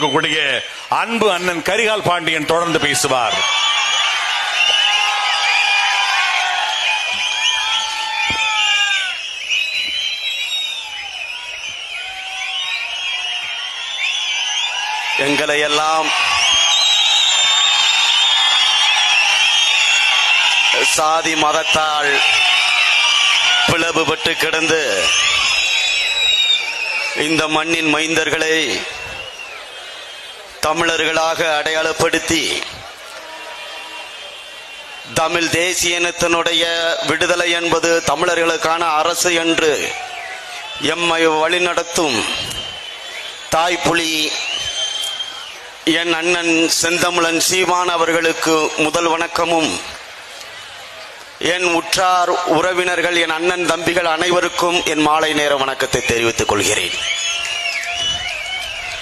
இருக்கக்கூடிய அன்பு அண்ணன் கரிகால் பாண்டியன் தொடர்ந்து பேசுவார். எங்களை எல்லாம் சாதி மதத்தால் பிளவுபட்டு கிடந்து இந்த மண்ணின் மைந்தர்களை தமிழர்களாக அடையாளப்படுத்தி தமிழ் தேசிய இனத்தினுடைய விடுதலை என்பது தமிழர்களுக்கான அரசு என்று எம்மை வழிநடத்தும் தாய்ப்புலி என் அண்ணன் செந்தமிழன் சீமான் அவர்களுக்கு முதல் வணக்கமும். என் உற்றார் உறவினர்கள் என் அண்ணன் தம்பிகள் அனைவருக்கும் என் மாலை நேர வணக்கத்தை தெரிவித்துக் கொள்கிறேன்.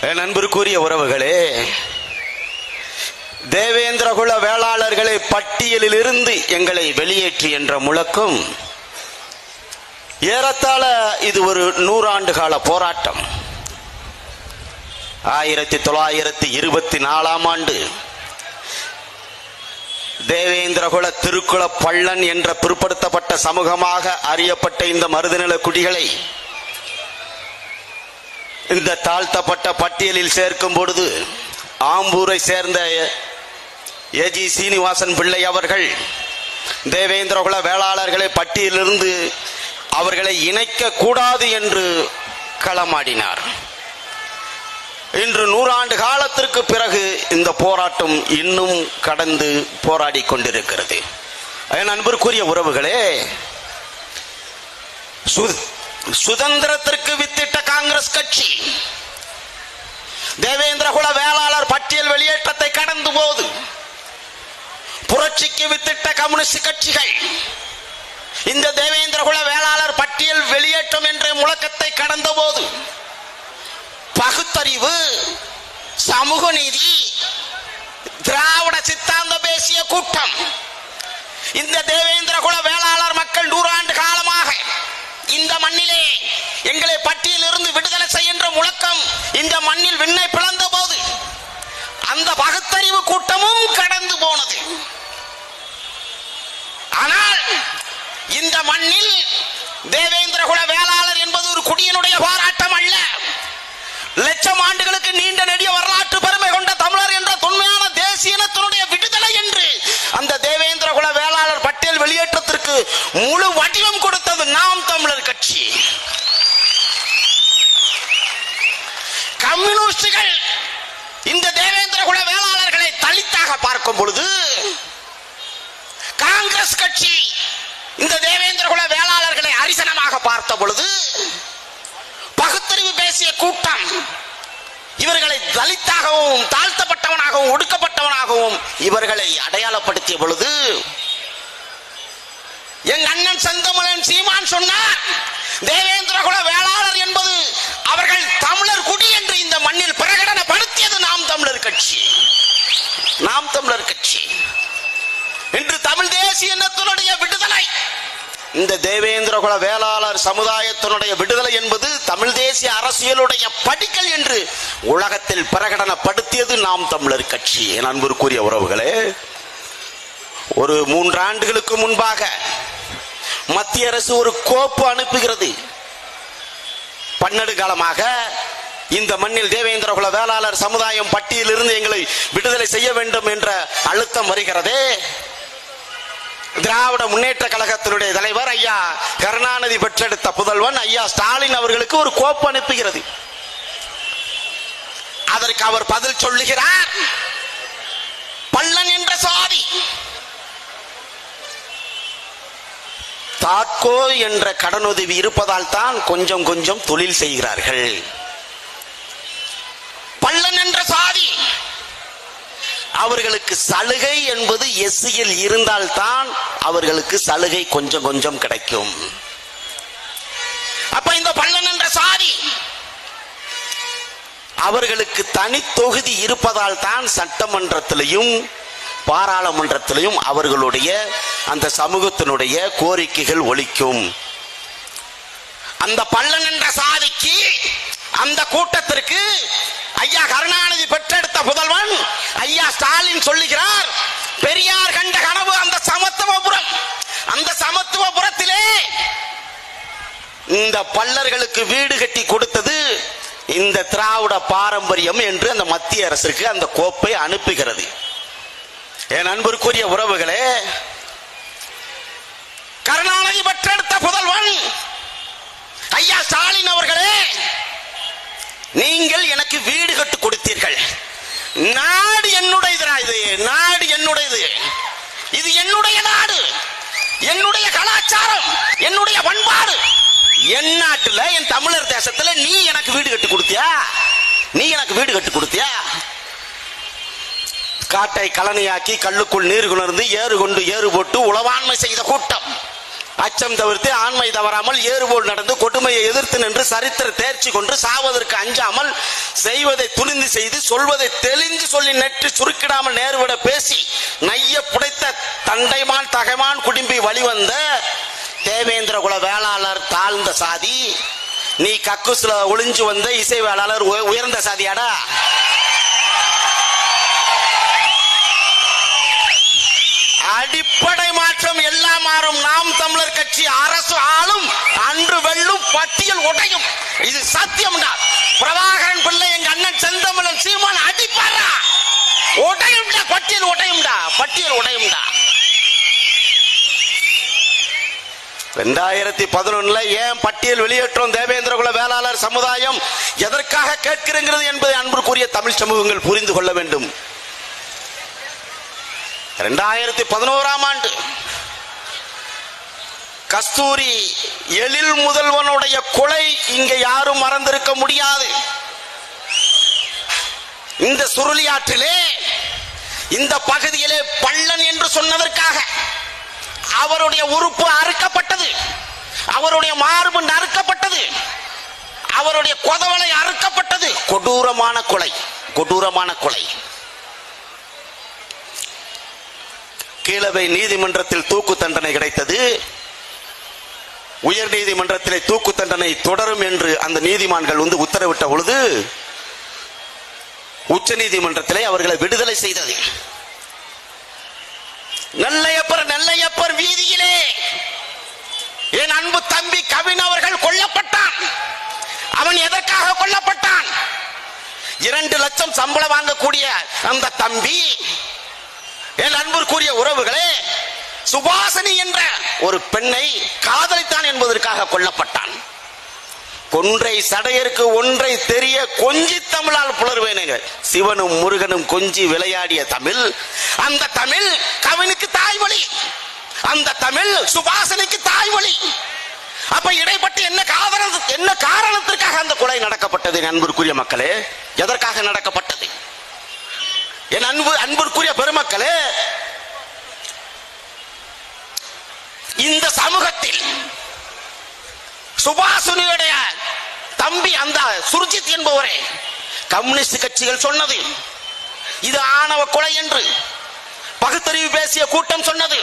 நண்பருக்குரிய உறவுகளே தேவேந்திரகுல வேளாளர்களை பட்டியலில் இருந்து எங்களை வெளியேற்றி என்ற முழக்கம் ஏறத்தாழ இது ஒரு நூறாண்டு கால போராட்டம். ஆயிரத்தி தொள்ளாயிரத்தி இருபத்தி நாலாம் ஆண்டு தேவேந்திரகுல திருக்குல பள்ளன் என்ற பிற்படுத்தப்பட்ட சமூகமாக அறியப்பட்ட இந்த மருதநில குடிகளை இந்த தாழ்த்தப்பட்ட பட்டியலில் சேர்க்கும் பொழுது ஆம்பூரை சேர்ந்த ஏஜி சீனிவாசன் பிள்ளை அவர்கள் தேவேந்திரகுல வேளாளர்களை பட்டியலிருந்து அவர்களை இணைக்க கூடாது என்று களமாடினார். இன்று நூறாண்டு காலத்திற்கு பிறகு இந்த போராட்டம் இன்னும் கடந்து போராடி கொண்டிருக்கிறது. என் அன்பிற்குரிய உறவுகளே சு- சுதந்திரத்திற்கு வித்திட்ட காங்கிரஸ் கட்சி. தேவேந்திரகுல வேளாளர் பட்டியல் வெளியேற்றத்தை கடந்து போது புரட்சிக்கு வித்திட்ட கம்யூனிஸ்ட் கட்சிகள் இந்த தேவேந்திரகுல வேளாளர் பட்டியல் வெளியேற்றம் என்ற முழக்கத்தை கடந்த போது பகுத்தறிவு சமூக நீதி திராவிட சித்தாந்த பேசிய கூட்டம் இந்த தேவேந்திர குல வேளாளர் மக்கள் நூறாண்டு காலம் இந்த மண்ணிலே எங்களை பட்டியலிருந்து விடுதலை செய்கின்ற முழக்கம் இந்த மண்ணில் விண்ணை பிளந்த போது அந்த பகுத்தறிவு கூட்டமும் கடந்து போனது. ஆனால் இந்த மண்ணில் தேவேந்திர குல வேளாளர் என்பது ஒரு குடியினுடைய போராட்டம் அல்ல. லட்சம் ஆண்டுகளுக்கு நீண்ட நெடிய வரலாற்று பெருமை கொண்ட தமிழர் என்ற தொன்மையான தேசிய இனத்தினுடைய விடுதலை என்று அந்த தேவேந்திர குல வேளாளர் பட்டியல் வெளியேற்றத்திற்கு முழு வடிவம் கொடுத்தது கட்சி. கம்யூனிஸ்டுகள் இந்த தேவேந்திர குல வேளாளர்களை தலித்தாக பார்க்கும் பொழுது காங்கிரஸ் கட்சி இந்த தேவேந்திர குல வேளாளர்களை அரிசனமாக பார்த்த பொழுது பகுத்தறிவு பேசிய கூட்டம் இவர்களை தலித்தாகவும் தாழ்த்தப்பட்டவனாகவும் ஒடுக்கப்பட்டவனாகவும் இவர்களை அடையாளப்படுத்திய பொழுது என் அண்ணன் செந்தமலன் சீமான் சொன்னார் தேவேந்திரகுல வேளாளர் என்பது அவர்கள் தமிழர் குடி என்று இந்த மண்ணில் பிரகடனப்படுத்தியது நாம் தமிழர் கட்சி. நாம் தமிழர் கட்சி. இன்று தமிழ் தேசிய இனத்தினுடைய விடுதலை இந்த தேவேந்திரகுல வேளாளர் சமுதாயத்தினுடைய விடுதலை என்பது தமிழ் தேசிய அரசியலுடைய படிக்கல் என்று உலகத்தில் பிரகடனப்படுத்தியது நாம் தமிழர் கட்சி. என் அன்பிற்குரிய உறவுகளே ஒரு மூன்று ஆண்டுகளுக்கு முன்பாக மத்திய அரசு ஒரு கோப்பு அனுப்புகிறது. பன்னெடு காலமாக இந்த மண்ணில் தேவேந்திர குல வேளாளர் சமுதாயம் பட்டியலிருந்து எங்களை விடுதலை செய்ய வேண்டும் என்ற அழுத்தம் வருகிறதே. திராவிட முன்னேற்ற கழகத்தினுடைய தலைவர் ஐயா கருணாநிதி பெற்றெடுத்த புதல்வன் ஐயா ஸ்டாலின் அவர்களுக்கு ஒரு கோப்பு அனுப்புகிறது. அதற்கு அவர் பதில் சொல்லுகிறார். பள்ளன் என்ற சாதி. சாட்கோ என்ற கடனுதவி இருப்பதால் தான் கொஞ்சம் கொஞ்சம் தொழில் செய்கிறார்கள். பள்ளன் என்ற சாதி. அவர்களுக்கு சலுகை என்பது எஸ்சியில் இருந்தால்தான் அவர்களுக்கு சலுகை கொஞ்சம் கொஞ்சம் கிடைக்கும். அப்ப இந்த பள்ளன் என்ற சாதி. அவர்களுக்கு தனி தொகுதி இருப்பதால் தான் சட்டமன்றத்திலையும் பாராளுமன்றத்திலையும் அவர்களுடைய அந்த சமூகத்தினுடைய கோரிக்கைகள் ஒழிக்கும் அந்த பள்ளன் என்ற சாதிக்கு அந்த கூட்டத்திற்கு ஐயா கருணாநிதி பெற்றெடுத்த புதல்வன் ஐயா ஸ்டாலின் சொல்லுகிறார் பெரியார் கண்ட கனவு அந்த சமத்துவபுரம் அந்த சமத்துவபுரத்திலே இந்த பல்லர்களுக்கு வீடு கட்டி கொடுத்தது இந்த திராவிட பாரம்பரியம் என்று அந்த மத்திய அரசுக்கு அந்த கோப்பை அனுப்புகிறது. என் அன்பிற்குரிய உறவுகளே கருணாநிதி பெற்றெடுத்த புதல்வன் ஐயா ஸ்டாலின் அவர்களே நீங்கள் எனக்கு வீடு கட்டு கொடுத்தீர்கள். நாடு என்னுடையதுரா இது? நாடு என்னுடையது? இது என்னுடைய நாடு. என்னுடைய கலாச்சாரம் என்னுடைய பண்பாடு. என் நாட்டுல என் தமிழர் தேசத்துல நீ எனக்கு வீடு கட்டி கொடுத்தியா? நீ எனக்கு வீடு கட்டி கொடுத்தியா? காட்டை கலனையாக்கி கல்லுக்குள் நீர் குணர்ந்து ஏறு கொண்டு ஏறு போட்டு உளவாண்மை செய்த கூட்டம். அச்சம் தவிர்த்து ஆண்மை தவறாமல் ஏறுபோல் நடந்து கொடுமையை எதிர்த்து நின்று சரித்திர தேர்ச்சி கொண்டு சாவதற்கு அஞ்சாமல் செய்வதை துணிந்து செய்து சொல்வதை தெளிந்து சொல்லி நெற்றி சுருக்கிடாமல் நேர்விட பேசி நைய புடைத்த தண்டைமான் தகைமான் குடும்பி வழிவந்த தேவேந்திர குல வேளாளர் தாழ்ந்த சாதி. நீ கக்குஸ்ல ஒளிஞ்சு வந்த இசை வேளாளர் உய- உயர்ந்த சாதியாடா? அடிப்படை மாற்றம் எல்லாம் மாறும். நாம் தமிழர் கட்சி அரசு ஆளும் அன்று வெள்ளும் பட்டியல் உடையும். இது சத்தியம்டா. பிரபாகரன் பிள்ளை எங்க அண்ணன் செந்தமிழன் சீமான் அடிப்பாரா? உடையும்டா பட்டியல் உடையும்டா பட்டியல் உடையும்டா. ரெண்டாயிரத்தி பதினொன்னுல ஏன் பட்டியல் வெளியேற்றம்? தேவேந்திர குல வேளாளர் சமுதாயம் எதற்காக கேட்கிறங்கிறது என்பதை அன்புக்குரிய தமிழ் சமூகங்கள் புரிந்து கொள்ள வேண்டும். ரெண்டாயிரத்தி பதினோராம் ஆண்டு கஸ்தூரி எழில் முதல்வனுடைய கொலை இங்க யாரும் மறந்திருக்க முடியாது. இந்த சுருளியாற்றிலே இந்த பகுதியிலே பள்ளன் என்று சொன்னதற்காக அவருடைய உறுப்பு அறுக்கப்பட்டது. அவருடைய மார்பு நறுக்கப்பட்டது. அவருடைய கொதவலை அறுக்கப்பட்டது. கொடூரமான கொலை கொடூரமான கொலை. கீழவை நீதிமன்றத்தில் தூக்கு தண்டனை கிடைத்தது. உயர் நீதிமன்றத்திலே தூக்கு தண்டனை தொடரும் என்று அந்த நீதிமான்கள் வந்து உத்தரவிட்ட பொழுது உச்ச நீதிமன்றத்திலே அவர்களை விடுதலை செய்தது. நெல்லையப்பர் நெல்லையப்பர் வீதியிலே என் அன்பு தம்பி கவின் அவர்கள் கொல்லப்பட்டான். அவன் எதற்காக கொல்லப்பட்டான்? இரண்டு லட்சம் சம்பளம் வாங்கக்கூடிய அந்த தம்பி என் அன்பிற்குரிய உறவுகளே சுபாசனி என்ற ஒரு பெண்ணை காதலித்தான் என்பதற்காக கொல்லப்பட்டான். கொன்றை சடையருக்கு ஒன்றை தெரிய கொஞ்சி தமிழால் புலர்வேனுங்க சிவனும் முருகனும் கொஞ்சி விளையாடிய தமிழ் அந்த தமிழ் கவினுக்கு தாய்மொழி. அந்த தமிழ் சுபாசனைக்கு தாய்மொழி. அப்ப இடைப்பட்டு என்ன காரணம் என்ன காரணத்திற்காக அந்த கொலை நடக்கப்பட்டது அன்பிற்குரிய மக்களே? எதற்காக நடக்கப்பட்டது? என் அன்பு அன்பிற்குரிய பெருமக்களே இந்த சமூகத்தில் சுபாசுனியுடைய தம்பி அந்த சுர்ஜித் என்பவரே கம்யூனிஸ்ட் கட்சிகள் சொன்னது இது ஆணவ கொலை என்று பகுத்தறிவு பேசிய கூட்டம் சொன்னது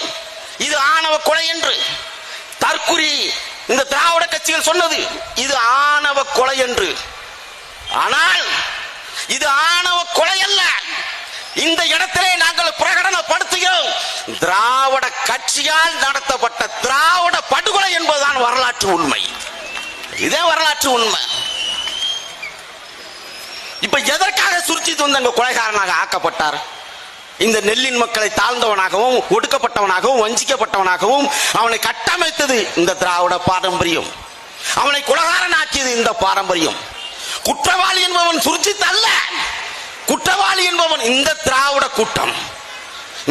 இது ஆணவ கொலை என்று தற்குறி இந்த திராவிட கட்சிகள் சொன்னது இது ஆணவ கொலை என்று. ஆனால் இது ஆணவ கொலை அல்ல. இந்த இடத்திலே நாங்கள் பிரகடனப்படுத்துகிறோம். திராவிட கட்சியால் நடத்தப்பட்ட திராவிட படுகொலை என்பதுதான் வரலாற்று உண்மை. இதே வரலாற்று உண்மை. இப்ப எதற்காக சுர்ஜித் வந்து அங்க கொலைகாரனாக ஆக்கப்பட்டார்? இந்த நெல்லின் மக்களை தாழ்ந்தவனாகவும் ஒடுக்கப்பட்டவனாகவும் வஞ்சிக்கப்பட்டவனாகவும் அவனை கட்டமைத்தது இந்த திராவிட பாரம்பரியம். அவனை குலகாரன் ஆக்கியது இந்த பாரம்பரியம். குற்றவாளி என்பவன் சுர்ஜித் அல்ல. குற்றவாளி என்பவன் இந்த திராவிட கூட்டம்.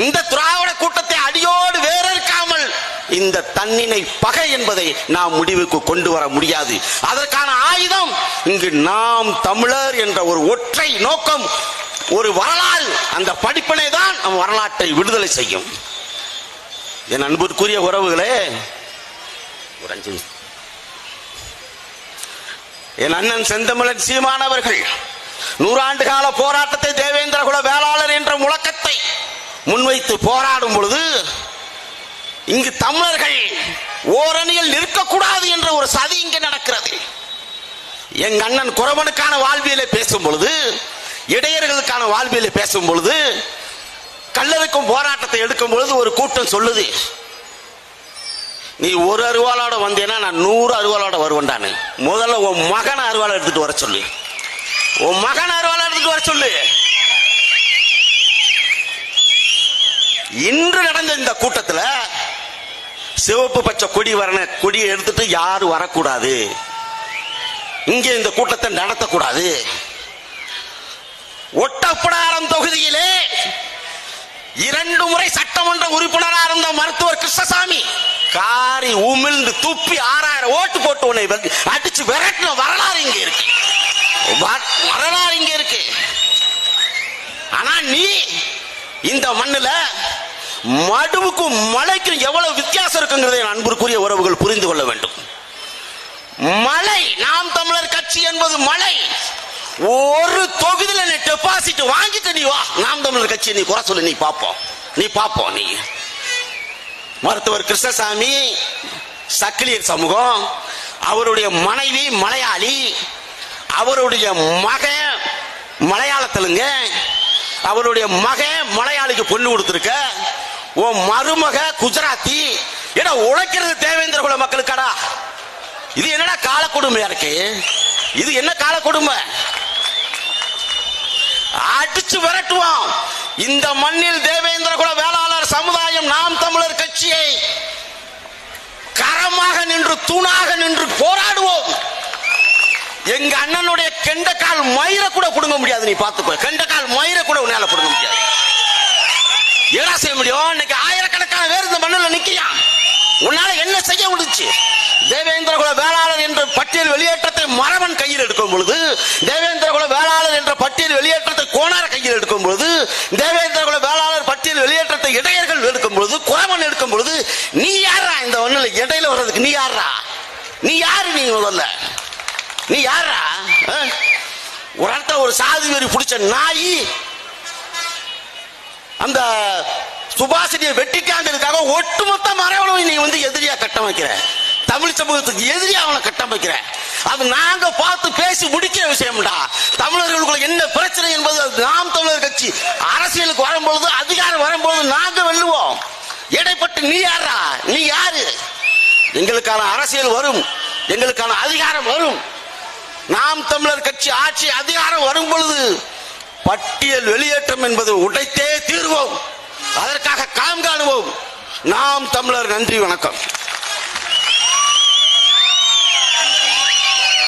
இந்த திராவிட கூட்டத்தை அடியோடு வேறற்காமல் இந்த தன்னினை பகை என்பதை நாம் முடிவுக்கு கொண்டு வர முடியாது. அதற்கான ஆயுதம் இங்கு நாம் தமிழர் என்ற ஒரு ஒற்றை நோக்கம் ஒரு வரலாறு. அந்த படிப்பினை தான் நம் வரலாற்றை விடுதலை செய்யும். என் அன்பிற்குரிய உறவுகளே ஒரு அஞ்சு என் அண்ணன் செந்தமிழன் சீமானவர்கள் நூறாண்டு கால போராட்டத்தை தேவேந்திர குல வேளாளர் என்ற முழக்கத்தை முன்வைத்து போராடும் பொழுது இங்கு தமிழர்கள் ஓரணியில் நிற்கக்கூடாது என்ற ஒரு சதி இங்கே நடக்கிறது. எங்க அண்ணன் குறவனுக்கான வாழ்வியலை பேசும் பொழுது இடையர்களுக்கான வாழ்வியலை பேசும் பொழுது கல்லறுக்கும் போராட்டத்தை எடுக்கும் பொழுது ஒரு கூட்டம் சொல்லுது. நீ ஒரு அருவாளோட வந்தேன்னா நான் நூறு அருவாளோட வருவேன்டான்னு முதல்ல உன் மகனை அருவாளை எடுத்துட்டு வர சொல்லு. உன் மகன் அருவாளை எடுத்துட்டு வர சொல்லு. இன்று நடந்த இந்த கூட்டத்துல சிவப்பு பச்சை கொடி வரண கொடியை எடுத்துட்டு யாரும் வரக்கூடாது. இங்கே இந்த கூட்டத்தை நடத்தக்கூடாது. ஒட்டப்படாரம் தொகுதியிலே இரண்டு முறை சட்டமன்ற உறுப்பினராக இருந்த மருத்துவர் கிருஷ்ணசாமி காரி உமிழ்ந்து துப்பி ஆறாயிரம் ஓட்டு போட்டு உன்னை அடிச்சு விரட்டின வரலாறு இங்க இருக்கு. வரலாறு இங்க இருக்கு. ஆனா நீ இந்த மண்ணுல மடுவுக்கும் மலைக்கும் எவ்வளவு வித்தியாசம் இருக்குங்கிறதை என் அன்புக்குரிய உறவுகள் புரிந்து கொள்ள வேண்டும். மலை நாம் தமிழர் கட்சி என்பது மலை. ஒரு தொகுதியில் நீ டெபாசிட் வாங்கிட்டு நீ வா. நாம் தமிழர் கட்சி நீ குறை சொல்லு நீ பாப்போம் நீ பாப்போம் நீ. மருத்துவர் கிருஷ்ணசாமி சக்கிலியர் சமூகம் அவருடைய மனைவி மலையாளி அவருடைய மகன் மலையாளத்திலுங்க. அவருடைய மகன் மலையாளிக்கு பொண்ணு கொடுத்துருக்க. உன் மருமக குஜராத்தி. என்ன உழைக்கிறது தேவேந்திர குல மக்களுக்காடா? இது என்னடா கால கொடுமையா இருக்கு? இது என்ன கால கொடுமை? அடிச்சு விரட்டுவோம். இந்த மண்ணில் தேவேந்திர குல வேளாளர் சமுதாயம் நாம் தமிழர் கட்சியை கரமாக நின்று தூணாக நின்று போராடுவோம். எங்க அண்ணனுடைய கெண்டக்கால் மயிர கூட புடுங்க முடியாது நீ பாத்துக்கோ கெண்டக்கால் மயிர கூட உன்னால புடுங்க முடியாது. என்ன செய்ய முடியும்? இன்னைக்கு ஆயிரக்கணக்கான பேர் இந்த மண்ணில் நிக்கிறான் உன்னால என்ன செய்ய முடிச்சு தேவேந்திர குல வேளாளர் என்ற பட்டியல் வெளியேற்றத்தை மரவன் கையில் எடுக்கும் பொழுது தேவேந்திர குல வேளாளர் என்ற பட்டியல் வெளியேற்றத்தை கோணார் கையில் எடுக்கும் பொழுது தேவேந்திர குல வேளாளர் பட்டியல் வெளியேற்றத்தை இடையர்கள் எடுக்கும் பொழுது குறவன் எடுக்கும் பொழுது நீ யாரா இந்த ஒண்ணுல இடையில வர்றதுக்கு நீ யாரா நீ யாரு நீ முதல்ல? நீ யாரா ஆ? ஒரு இடத்த ஒரு சாதி வெறி பிடிச்ச நாய் அந்த சுபாஷினியை வெட்டிட்டாங்கிறதுக்காக ஒட்டுமொத்த மறைவனும் நீ வந்து எதிரியா கட்டம் வைக்கிற. தமிழ் சமூகத்துக்கு எதிரியா அவனை கட்டம் வைக்கிற. அது நாங்க பார்த்து பேசி முடிக்கிற விஷயம்டா. தமிழர்களுக்குள்ள என்ன பிரச்சனை என்பது அது நாம் தமிழர் கட்சி அரசியலுக்கு வரும்பொழுது அதிகாரம் வரும்பொழுது நாங்க வெல்லுவோம். இடைப்பட்டு நீ யாரா நீ யாரு? எங்களுக்கான அரசியல் வரும். எங்களுக்கான அதிகாரம் வரும். நாம் தமிழர் கட்சி ஆட்சி அதிகாரம் வரும் பொழுது பட்டியல் வெளியேற்றம் என்பது உடைத்தே தீர்வோம். அதற்காக களம் காணுவோம். நாம் தமிழர் நன்றி வணக்கம்.